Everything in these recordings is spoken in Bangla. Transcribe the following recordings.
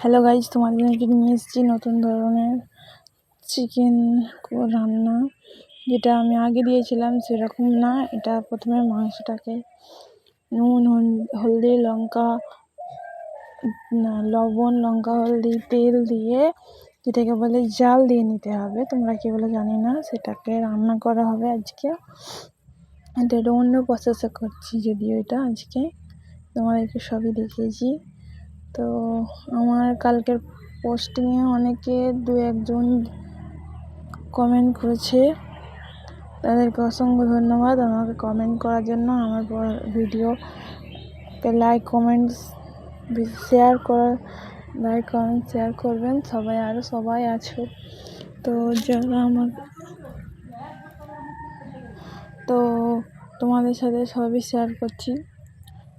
হ্যালো গাইজ তোমাদের জন্য নিয়ে এসেছি নতুন ধরনের চিকেন রান্না, যেটা আমি আগে দিয়েছিলাম সেরকম না। এটা প্রথমে মাংসটাকে নুন হলদি, লঙ্কা লবণ, লঙ্কা, হলদি, তেল দিয়ে যেটাকে বলে জাল দিয়ে নিতে হবে। তোমরা কী বলে জানি না, সেটাকে রান্না করা হবে আজকে। এটা অন্য প্রসেসে করছি যদিও এটা আজকে। তোমাদেরকে সবই দেখিয়েছি। তো আমার কালকের পোস্টিংয়ে অনেকে দু একজন কমেন্ট করেছে। তাদেরকে অসংখ্য ধন্যবাদ আমাকে কমেন্ট করার জন্য। আমার ভিডিওকে লাইক কমেন্টস শেয়ার করার লাইক কমেন্ট শেয়ার করবেন। সবাই আরও সবাই আছো। তো যারা আমার তো তোমাদের সাথে সবই শেয়ার করছি।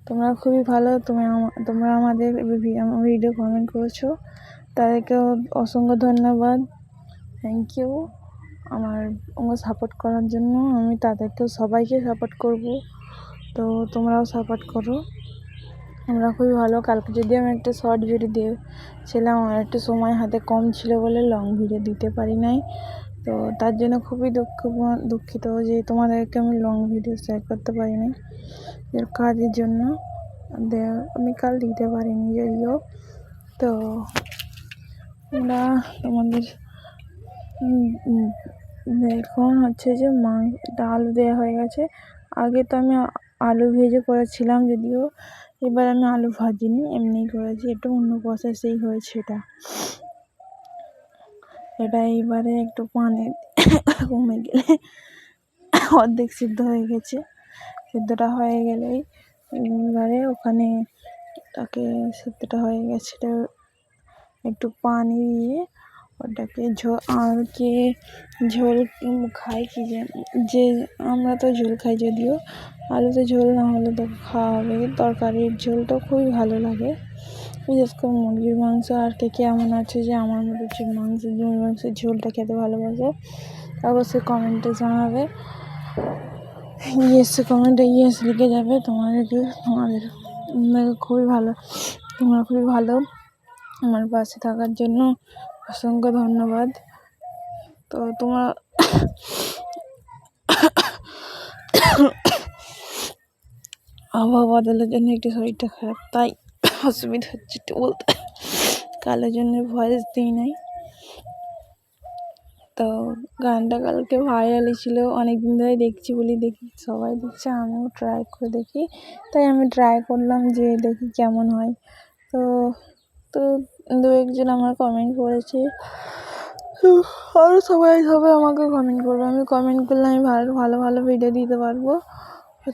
তোমরা খুবই ভালো, তুমি তোমরা আমাদের ভিডিও কমেন্ট করেছ। তাদেরকেও অসংখ্য ধন্যবাদ। থ্যাংক ইউ আমার আমার সাপোর্ট করার জন্য। আমি তাদেরকেও সবাইকে সাপোর্ট করব। তো তোমরাও সাপোর্ট করো। আমরা খুবই ভালো। কালকে যদি আমি একটা শর্ট ভিডিও দিয়েছিলাম আমার একটু সময় হাতে কম ছিল বলে লং ভিডিও দিতে পারি নাই। তো তার জন্য খুবই দুঃখ দুঃখিত যে তোমাদেরকে আমি লং ভিডিও শেয়ার করতে পারিনি। কাজের জন্য আমি কাল দিতে পারিনি যদিও। তো আমরা তোমাদের এখন হচ্ছে যে মাংসটা আলু দেওয়া হয়ে গেছে। আগে তো আমি আলু ভেজে করেছিলাম যদিও। এবার আমি আলু ভাজিনি, এমনি করেছি। একটু অন্য প্রসেসেই হয়েছে এটা। এটা এইবারে একটু পানি কমে গেলে অর্ধেক সিদ্ধ হয়ে গেছে। সিদ্ধটা হয়ে গেলেই এবারে ওখানে তাকে সিদ্ধটা হয়ে গেছে। একটু পানি দিয়ে ওটাকে কে ঝোল খাই কি যে আমরা তো ঝোল খাই যদিও, আলুতে ঝোল না হলে তো খাওয়া হবে তরকারির ঝোলটা খুবই ভালো লাগে। বিশেষ করে মুরগির মাংস, আর কে কেমন আছে যে আমার মতো মাংস, মুরগির মাংসের ঝোলটা খেতে ভালোবাসে, অবশ্যই কমেন্টে জানাবে। ইয়েস কমেন্টে ইয়েস লিখে যাবে তোমাদেরকে তোমাদের খুবই ভালো, তোমরা খুবই ভালো। আমার পাশে থাকার জন্য অসংখ্য ধন্যবাদ। তো তোমার আবহাওয়া বদলের জন্য একটু শরীরটা খারাপ, তাই অসুবিধা হচ্ছে একটু বলতে। কালের জন্য ভয়েস দিই নাই। তো গানটা কালকে ভাইরালই ছিল অনেক দিন ধরে দেখছি বলি দেখি সবাই দেখছে, আমিও ট্রাই করে দেখি। তাই আমি ট্রাই করলাম যে দেখি কেমন হয়। তো তো দু একজন আমার কমেন্ট করেছে। আরও সবাই সবাই আমাকে কমেন্ট করবে। আমি কমেন্ট করলে আমি ভালো ভালো ভালো ভিডিও দিতে পারব।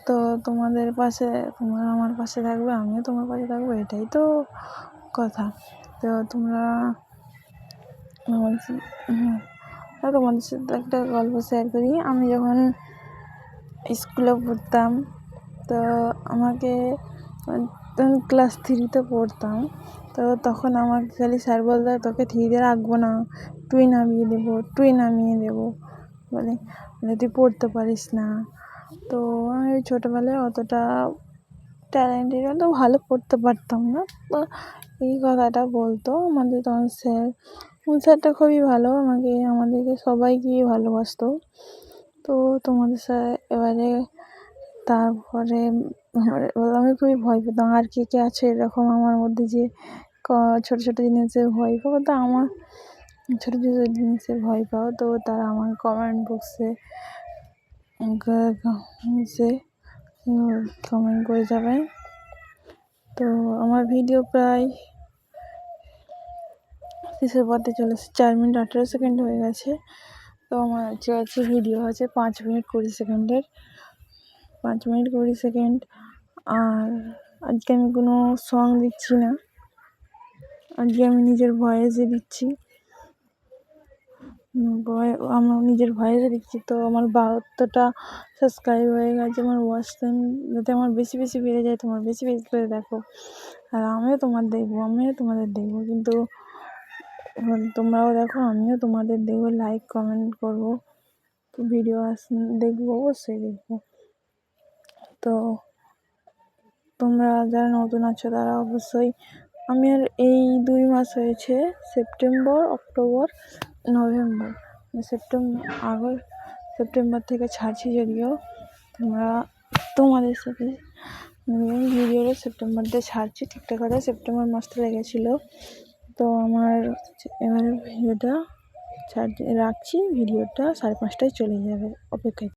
তো তোমাদের পাশে, তোমরা আমার পাশে থাকবে, আমিও তোমার পাশে থাকব, এটাই তো কথা। তো তোমরা আমার তোমাদের সাথে একটা গল্প শেয়ার করি। আমি যখন স্কুলে পড়তাম, তো আমাকে তখন ক্লাস থ্রিতে পড়তাম। তো তখন আমাকে খালি স্যার বলতো, তোকে থ্রিতে রাখব না, তুই নামিয়ে দেবো, তুই নামিয়ে দেবো। বলে তুই পড়তে পারিস না। তো আমি ছোটোবেলায় অতটা ট্যালেন্টেড অত ভালো পড়তে পারতাম না। তো এই কথাটা বলতো আমাদের তখন স্যার স্যারটা খুবই ভালো, আমাকে, আমাদেরকে সবাইকেই ভালোবাসতো। তো তোমাদের স্যার এবারে তারপরে আমি খুবই ভয় পেতাম। আর কে কে আছে এরকম আমার মধ্যে যে ছোটো ছোটো জিনিসে ভয় পাবো? তো আমার ছোটো ছোটো জিনিসে ভয় পাও তো তারা আমার কমেন্ট বক্সে সে কমেন্ট করে যাবে। তো আমার ভিডিও প্রায় শেষের পথে চলেছে চার মিনিট, আঠেরো সেকেন্ড হয়ে গেছে। তো আমার আছে ভিডিও আছে পাঁচ মিনিট কুড়ি সেকেন্ডের পাঁচ মিনিট কুড়ি সেকেন্ড। আর আজকে আমি কোনো সং দিচ্ছি না। আজকে আমি নিজের ভয়েসে দিচ্ছি। আমার নিজের ভয়েসে দিচ্ছি। তো আমার বাহাত্তরটা সাবস্ক্রাইব হয়ে গেছে আমার ওয়াচ টাইম যাতে আমার বেশি বেশি বেড়ে যায়, তোমার বেশি বেশি করে দেখো। আর আমিও তোমার দেখব, আমিও তোমাদের দেখব। কিন্তু তোমরাও দেখো, আমিও তোমাদের দেখব লাইক কমেন্ট করব। ভিডিও আস, দেখব, অবশ্যই দেখব। তো তোমরা যারা নতুন আছো তারা অবশ্যই, আমি আর এই দুই মাস হয়েছে September, October, November. September August, September থেকে ছাড়ছি যদিও। তোমরা তোমাদের সাথে ভিডিওটা সেপ্টেম্বরতে ছাড়ছি, ঠিকঠাক কথা সেপ্টেম্বর মাসটা লেগেছিলো। তো আমার এবারে ভিডিওটা ছাড়, রাখছি, ভিডিওটা সাড়ে পাঁচটায় চলে যাবে অপেক্ষায়।